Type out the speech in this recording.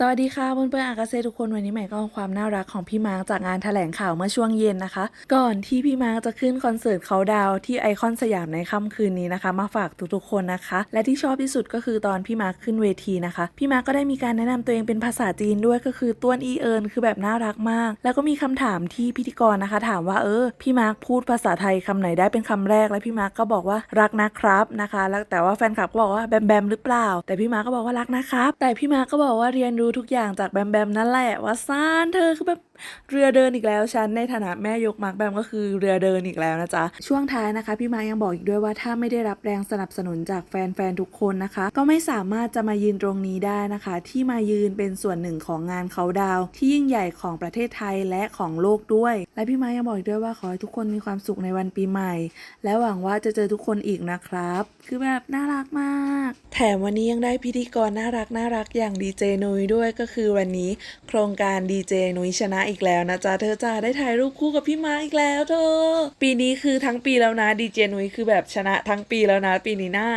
สวัสดีค่ะเพื่อนๆอากาเซ่ทุกคนวันนี้ใหม่ก็เอาความน่ารักของพี่มาร์คจากงานแถลงข่าวเมื่อช่วงเย็นนะคะ ก่อนที่พี่มาร์คจะขึ้นคอนเสิร์ตเขาดาวที่ไอคอนสยามในค่ำคืนนี้นะคะ มาฝากทุกๆคนนะคะ และที่ชอบที่สุดก็คือตอนพี่มาร์คขึ้นเวทีนะคะ พี่มาร์คก็ได้มีการแนะนำตัวเองเป็นภาษาจีนด้วยก็คือต้วนอีเอิญคือแบบน่ารักมาก แล้วก็มีคำถามที่พิธีกรนะคะ ถามว่าเออพี่มาร์คพูดภาษาไทยคำไหนได้เป็นคำแรก แล้วพี่มาร์คก็บอกว่ารักนะครับนะคะ แล้วแต่ว่าแฟนคลับก็บอกว่าแบมแบมหรือเปล่า แต่พี่มาร์คก็บอกว่ารักนะครับแต่พี่มาร์คก็บอกว่าเรียนรูทุกอย่างจากแบมแบมนั่นแหละว่าซานเธอคือแบบเรือเดินอีกแล้วฉันในฐานะแม่ยกมาร์คแบมก็คือเรือเดินอีกแล้วนะจ๊ะช่วงท้ายนะคะ พี่มายังบอกอีกด้วยว่าถ้าไม่ได้รับแรงสนับสนุนจากแฟนๆทุกคนนะคะ ก็ไม่สามารถจะมายืนตรงนี้ได้นะคะ ที่มายืนเป็นส่วนหนึ่งของงานเขาดาว ที่ยิ่งใหญ่ของประเทศไทยและของโลกด้วย และพี่มายังบอกอีกด้วยว่าขอให้ทุกคนมีความสุขในวันปีใหม่ และหวังว่าจะเจอทุกคนอีกนะครับ คือแบบน่ารักมาก แถมวันนี้ยังได้พิธีกรน่ารักน่ารักอย่างดีเจนุ้ยด้วยก็คือวันนี้ โครงการดีเจนุ้ยชนะอีกแล้วนะจ๊ะเธอจ้าได้ถ่ายรูปคู่กับพี่มาอีกแล้วเธอปีนี้คือทั้งปีแล้วนะดีเจนุ้ยคือแบบชนะทั้งปีแล้วนะ ปีนี้หน้า